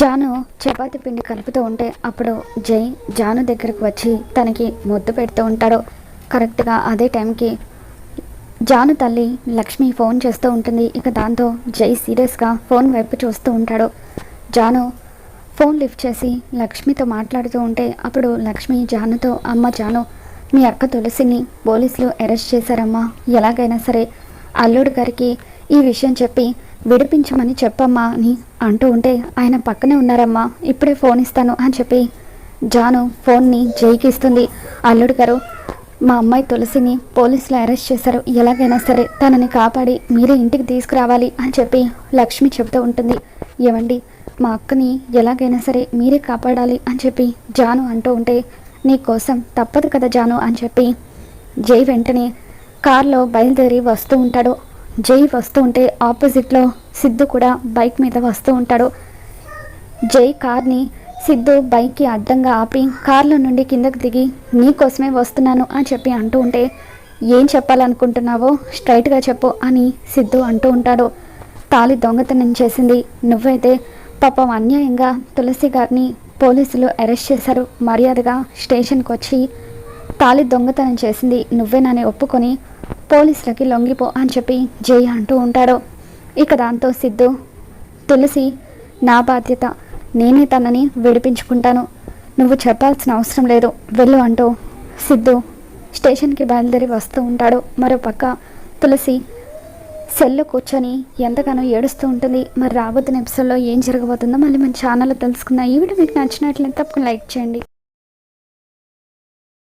జాను చపాతి పిండి కలుపుతూ ఉంటే అప్పుడు జై జాను దగ్గరకు వచ్చి తనకి ముద్దు పెడుతూ ఉంటాడు. కరెక్ట్గా అదే టైంకి జాను తల్లి లక్ష్మి ఫోన్ చేస్తూ ఉంటుంది. ఇక దాంతో జై సీరియస్గా ఫోన్ వైపు చూస్తూ ఉంటాడు. జాను ఫోన్ లిఫ్ట్ చేసి లక్ష్మితో మాట్లాడుతూ ఉంటే అప్పుడు లక్ష్మి జానుతో అమ్మ జాను మీ అక్క తులసిని పోలీసులు అరెస్ట్ చేశారమ్మా. ఎలాగైనా సరే అల్లుడు గారికి ఈ విషయం చెప్పి విడిపించమని చెప్పమ్మా అని అంటూ ఉంటే ఆయన పక్కనే ఉన్నారమ్మా ఇప్పుడే ఫోన్ ఇస్తాను అని చెప్పి జాను ఫోన్ని జైకి ఇస్తుంది. అల్లుడు గారు మా అమ్మాయి తులసిని పోలీసులు అరెస్ట్ చేశారు. ఎలాగైనా సరే తనని కాపాడి మీరే ఇంటికి తీసుకురావాలి అని చెప్పి లక్ష్మి చెబుతూ ఉంటుంది. ఏమండి మా అక్కని ఎలాగైనా సరే మీరే కాపాడాలి అని చెప్పి జాను అంటూ ఉంటే నీ కోసం తప్పదు కదా జాను అని చెప్పి జై వెంటనే కార్లో బయలుదేరి వస్తూ ఉంటాడు. జై వస్తూ ఉంటే ఆపోజిట్లో సిద్ధు కూడా బైక్ మీద వస్తూ ఉంటాడు. జై కార్ని సిద్ధు బైక్కి అడ్డంగా ఆపి కార్లో నుండి కిందకు దిగి నీకోసమే వస్తున్నాను అని చెప్పి అంటూ ఉంటే ఏం చెప్పాలనుకుంటున్నావో స్ట్రైట్గా చెప్పు అని సిద్ధు అంటూ ఉంటాడు. తాలి దొంగతనం చేసింది. నువ్వైతే పాపం అన్యాయంగా తులసి గారిని పోలీసులు అరెస్ట్ చేశారు. మర్యాదగా స్టేషన్కి వచ్చి తాలి దొంగతనం చేసింది. నువ్వేనని ఒప్పుకొని పోలీసులకి లొంగిపో అని చెప్పి జయ అంటూ ఉంటాడు. ఇక దాంతో సిద్ధు తులసి నా బాధ్యత నేనే తనని విడిపించుకుంటాను. నువ్వు చెప్పాల్సిన అవసరం లేదు. వెళ్ళు అంటూ సిద్ధు స్టేషన్కి బయలుదేరి వస్తూ ఉంటాడు. మరోపక్క తులసి సెల్లో కూర్చొని ఎంతగానో ఏడుస్తూ ఉంటుంది. మరి రాబోతున్న ఎపిసోడ్లో ఏం జరగబోతుందో మళ్ళీ మన ఛానల్లో తెలుసుకుందాం. ఈ వీడియో మీకు నచ్చినట్లయితే తప్పకుండా లైక్ చేయండి.